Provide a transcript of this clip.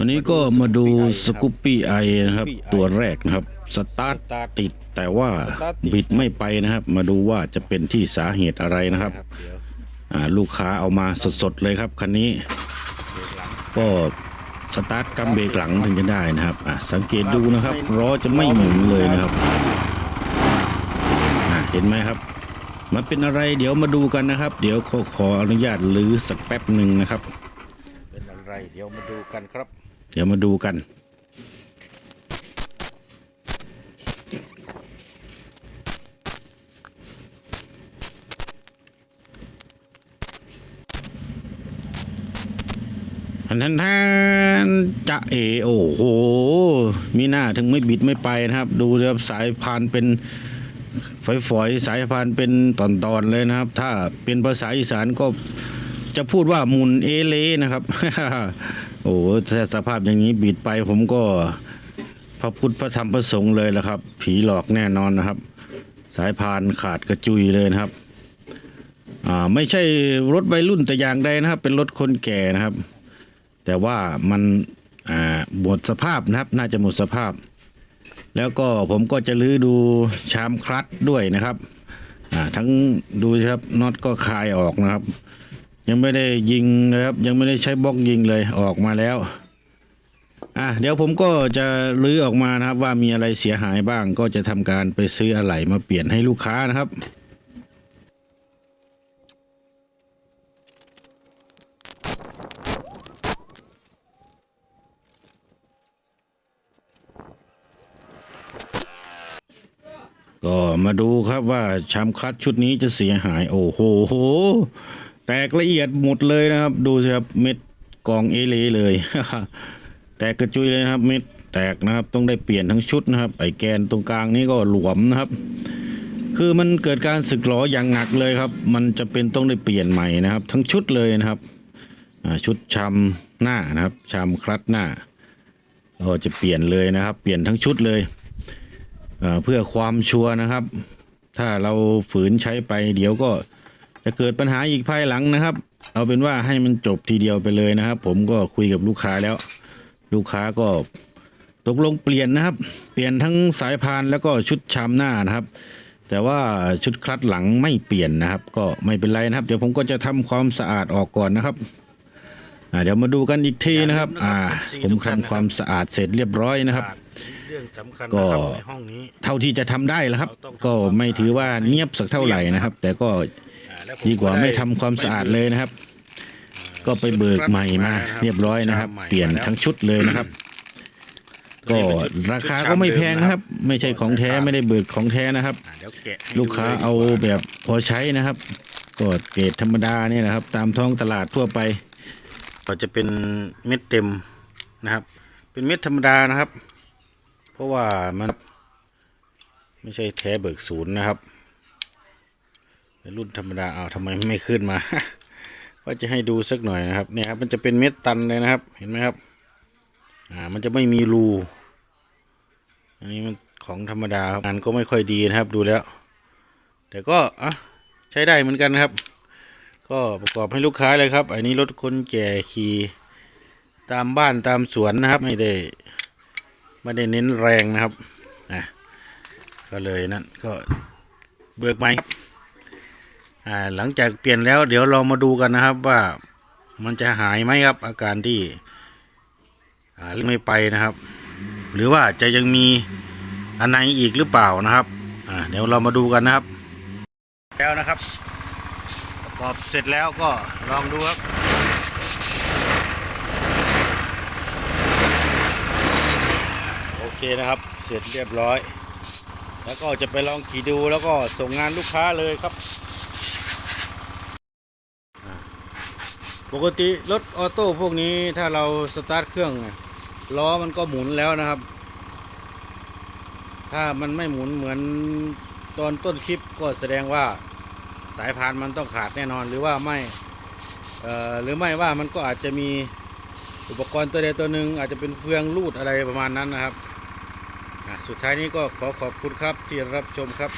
วันนี้ก็มาดูสกูปปี้ไอนะครับ ตัวแรกนะครับ สตาร์ทติดแต่ว่าบิดไม่ไปนะครับ มาดูว่าจะเป็นที่สาเหตุอะไรนะครับครับเดี๋ยวอ่าลูกค้าเอามาสดๆเลยครับคันนี้ ก็สตาร์ทกำเบรกหลังถึงจะได้นะครับอะสังเกตดูนะครับล้อจะไม่หมุนเลยนะครับอะเห็นไหมครับมันเป็นอะไรเดี๋ยวมาดูกันนะครับ เดี๋ยวขอขออนุญาตลื้อสักแป๊บหนึ่งนะครับ เป็นอะไรเดี๋ยวมาดูกันครับเดี๋ยวมาดูกัน อันนั้นท่านจะเอ โอ้โห มีหน้าถึงไม่บิดไม่ไปนะครับ ดูนะครับสายพานเป็นฝอยๆสายพานเป็นตอนๆเลยนะครับ ถ้าเป็นภาษาอีสานก็จะพูดว่ามุนเอเลนะครับ อ้โหถ้าสภาพอย่างนี้บิดไปผมก็พระพุทธพระธรรมพระสงฆ์เลยละครับ ผีหลอกแน่นอนนะครับ สายพานขาดกระจุยเลยนะครับ อ่าไม่ใช่รถวัยรุ่นแต่อย่างใดนะครับ เป็นรถคนแก่นะครับ แต่ว่ามันอ่าหมดสภาพนะครับ น่าจะหมดสภาพ แล้วก็ผมก็จะลื้อดูชามคลัตด้วยนะครับอ่าทั้งดูครับน็อตก็คลายออกนะครับ ยังไม่ได้ยิงนะครับ ยังไม่ได้ใช้บล็อกยิงเลยออกมาแล้วอะเดี๋ยวผมก็จะลื้อออกมานะครับ ว่ามีอะไรเสียหายบ้าง ก็จะทำการไปซื้ออะไหล่มาเปลี่ยนให้ลูกค้านะครับก็มาดูครับว่าชามคลัตช์ชุดนี้จะเสียหาย โอ้โห แตกละเอียดหมดเลยนะครับ ดูสิครับเม็ดกองเอเลเลยแตกกระจุยเลยนะครับ เม็ดแตกนะครับ ต้องได้เปลี่ยนทั้งชุดนะครับ ไอแกนตรงกลางนี้ก็หลวมนะครับ คือมันเกิดการสึกหรออย่างหนักเลยครับ มันจะเป็นต้องได้เปลี่ยนใหม่นะครับ ทั้งชุดเลยนะครับชุดชามหน้านะครับชามคลัตหน้าเราจะเปลี่ยนเลยนะครับ เปลี่ยนทั้งชุดเลยเอ่อเพื่อความชัวร์นะครับ ถ้าเราฝืนใช้ไปเดี๋ยวก็ จะเกิดปัญหาอีกภายหลังนะครับ เอาเป็นว่าให้มันจบทีเดียวไปเลยนะครับ ผมก็คุยกับลูกค้าแล้ว ลูกค้าก็ตกลงเปลี่ยนนะครับ เปลี่ยนทั้งสายพานแล้วก็ชุดชามหน้านะครับ แต่ว่าชุดคลัดหลังไม่เปลี่ยนนะครับ ก็ไม่เป็นไรนะครับ เดี๋ยวผมก็จะทำความสะอาดออกก่อนนะครับอ่าเดี๋ยวมาดูกันอีกทีนะครับอ่าผมทำความสะอาดเสร็จเรียบร้อยนะครับเรื่องสำคัญก็นะครับในห้องนี้เท่าที่จะทำได้แล้วครับ ก็ไม่ถือว่าเนียบสักเท่าไหร่นะครับ แต่ก็อ่า แล้ผดีกว่าไม่ด้ทำความสะอาดเลยนะครับ ก็ไปเบิกใหม่มา เรียบร้อยนะครับ เปลี่ยนทั้งชุดเลยนะครับ ก็ราคาก็ไม่แพงนะครับ ไม่ใช่ของแท้ไม่ได้เบิกของแท้นะครับ อ่าเดี๋ยวแกะให้ลูกค้าดูลยเอาดีกว่แบบพอใช้นะครับก็เกรดธรรมดาเนี่ยนะครับ ตามท้องตลาดทั่วไป ก็จะเป็นเม็ดเต็มนะครับ เป็นเม็ดธรรมดานะครับ เพราะว่ามันไม่ใช่แท้เบิกศูนย์นะครับเป็น รุ่นธรรมดาเอาทำไมไม่ขึ้นมา ว่าจะให้ดูสักหน่อยนะครับเนี่ยครับมันจะเป็นเม็ดตันเลยนะครับ เห็นไหมครับ อ่ามันจะไม่มีรู อันนี้มันของธรรมดาครับงานก็ไม่ค่อยดีนะครับดูแล้ว แต่ก็อะใช้ได้เหมือนกันนะครับ ก็ประกอบให้ลูกค้าเลยครับ อันนี้รถคนแก่ขี่ตามบ้านตามสวนนะครับ ไม่ได้ไม่ได้เน้นแรงนะครับอะก็เลยนั่นก็เบิกใหม่ครับ หลังจากเปลี่ยนแล้วเดี๋ยวเรามาดูกันนะครับว่ามันจะหายไหมครับ อาการที่ไม่ไปนะครับ หรือว่าจะยังมีอันไหนอีกหรือเปล่านะครับเดี๋ยวเรามาดูกันนะครับ แล้วนะครับประกอบเสร็จแล้วก็ลองดูครับโอเคนะครับ เสร็จเรียบร้อย แล้วก็จะไปลองขี่ดูแล้วก็ส่งงานลูกค้าเลยครับ ปกติรถออโต้พวกนี้ถ้าเราสตาร์ทเครื่องล้อมันก็หมุนแล้วนะครับ ถ้ามันไม่หมุนเหมือนตอนต้นคลิปก็แสดงว่าสายพานมันต้องขาดแน่นอนหรือว่าไม่หรือไม่ว่ามันก็อาจจะมีอุปกรณ์ตัวใดตัวหนึ่งอาจจะเป็นเฟืองรูดอะไรประมาณนั้นนะครับ สุดท้ายนี้ก็ขอขอบคุณครับที่รับชมครับ